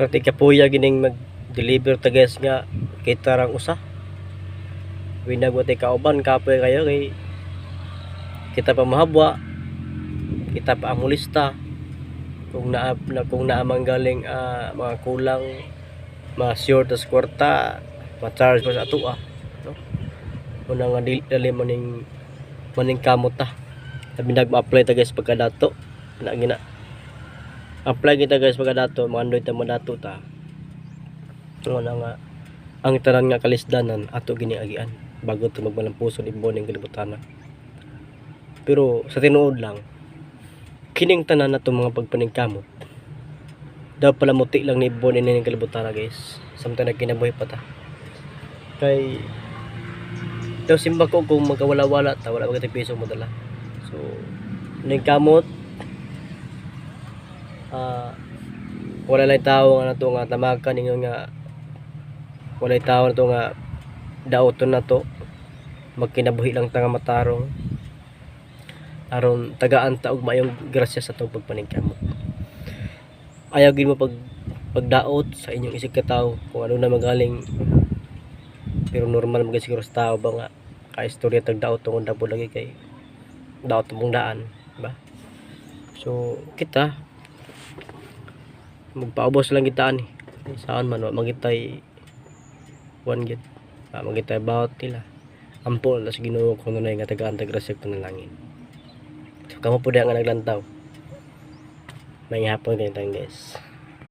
Pero ti kapuya gining mag-deliver ta guys nga kita rang usa. Winag mo ti kauban kapoy kayo kay kita pa mahabwa. Kita pa amulista. Kung naa na kung naa man galing ah, mga kulang mga sure tas kwarta ma-charge pa sa ato ah. No? Muna nga dili maning maning kamot ta. Sabi nag-apply ta guys pagka dato. Na gina apply kita guys pagka dato mandoy ta mo dato ta. Ano na nga ang tanan nga kalisdanan ato gini agian bago to magbalang puso ni boning kalibutan Pero sa tinuod lang kining tanan na to mga pagpaningkamot. Daw pala muti lang ni boning ning kalibutan guys. Samtang nagkinabuhi pa ta. Kay daw simba ko kung magkawala-wala ta wala magkatag piso mo dala. So ning kamot ah wala lang tao nga nato nga tamakan ninyo nga wala tao na to nga daoton na to magkinabuhi lang ta nga matarong. Aron tagaan ta og mayong grasya sa tong pagpaningkamot ayaw gid mo pag pagdaot sa inyong isig ka tao kung ano na magaling. Pero normal maging siguro sa tao ba nga kaistorya tag daot tungod na lagi kay daot mong daan ba? So kita magpaubos lang kita ni saan man magitay one git. Wa magitay bawat nila. Ampol tas Ginoo kung ano na nga tagaan tag grasya panalangin so kamo po nga naglantaw. May hapon kayo guys